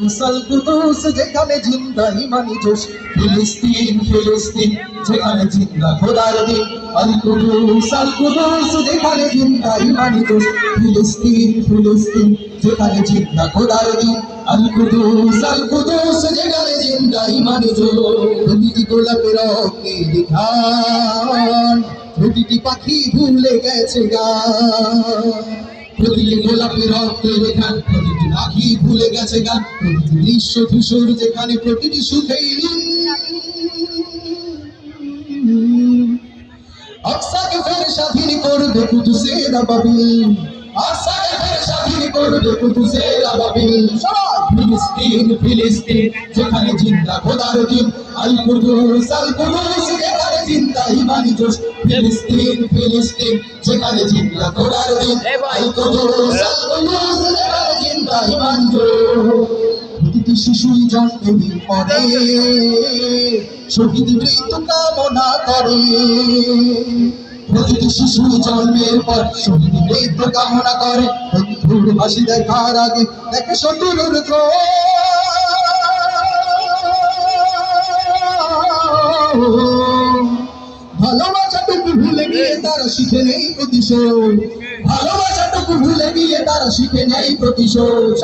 মুসাল কুদুস যেখানে জিন্দা ইমানি জোশ, ফিলিস্তিন ফিলিস্তিন, যেখানে জিন্দা খোদার দিন। আল কুদুস আল কুদুস যেখানে জিন্দা ইমানি জোশ, ফিলিস্তিন ফিলিস্তিন, যেখানে জিন্দা খোদার দিন। আল কুদুস আল কুদুস যেখানে জিন্দা ইমানি জোশ প্রতিটি গোলাপের রক্তে লিখান প্রতিটি পাখি ভুলে গেছে গান। প্রতিটি প্রতিটি পাখি ভুলে গেছে গান প্রতিটি দৃশ্য ধূসর যেখানে প্রতিটি সুখেই স্বাধীন করবে স্বাধীন করবে ফিলিস্তিন ফিলিস্তিন, যেখানে জিন্দা খোদার দিন। আল কুদুস আল কুদুস। জিন্দা ইমানি জোশ। ফিলিস্তিন ফিলিস্তিন যেখানে খোদার দিন। ইমানি জোশ। প্রতিটি শিশুই জন্মে পরে শহীদ মৃত্যু কামনা করে। প্রতিটি শিশু জন্মের পর শহীদ মৃত্যু কামনা করে। বন্ধুর হাসি দেখার আগে দেখে শত্রুর ক্রোধ। গিয়ে তারা শিখে নেই প্রতিশোধ। ভালোবাসাটুকু ভুলে গিয়ে তারা শিখে নেই প্রতিশোধ।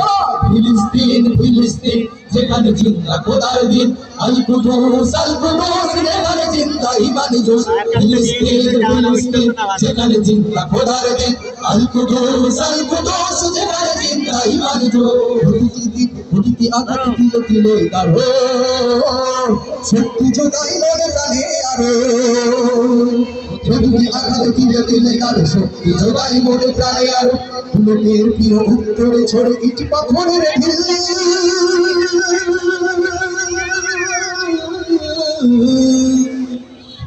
ফিলিস্তিন ফিলিস্তিন, যেখানে চিন্তা খোদার দিন। আল কুদুস আল কুদুস যেখানে চিন্তা ইমানি জোশ। ফিলিস্তিন ফিলিস্তিন, যেখানে চিন্তা খোদার দিন। আল কুদুস আল কুদুস যেখানে চিন্তা ইমানি প্রতিটি দিক প্রতিটি আঘাত দিলে দিলে গাঢ় শক্তি যোগাই মনে প্রাণে আরও। প্রতিটি আঘাত আরও লোকের প্রিয় উত্তরে ছড়ে ইট পাথরের ঢিল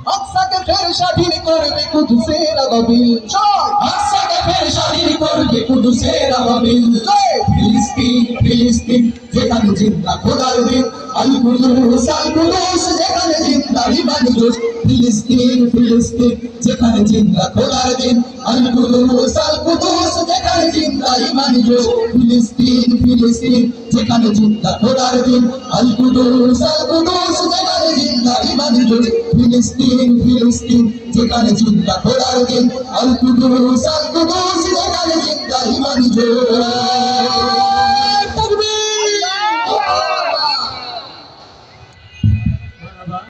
আকসাকে ফের স্বাধীন করবে কুদুসের আবাবিল ফের স্বাধীন করবে কুদুসের আবাবিল। ফিলিস্তিন ফিলিস্তিন, যেখানে জিন্দা খোদার দিন। আল কুদুস আল কুদুস যেখানে জিন্দা ইমানি জোশ। ফিলিস্তিন ফিলিস্তিন, যেখানে জিন্দা খোদার দিন। আল কুদুস আল কুদুস যেখানে জিন্দা ইমানি জোশ। ফিলিস্তিন ফিলিস্তিন, যেখানে জিন্দা খোদার দিন। আল কুদুস আল কুদুস যেখানে জিন্দা ইমানি জোশ। ফিলিস্তিন ফিলিস্তিন যেখানে চিন্তা করার দিন আল কুদুস আল কুদুস যেখানে চিন্তা ইমানি জোর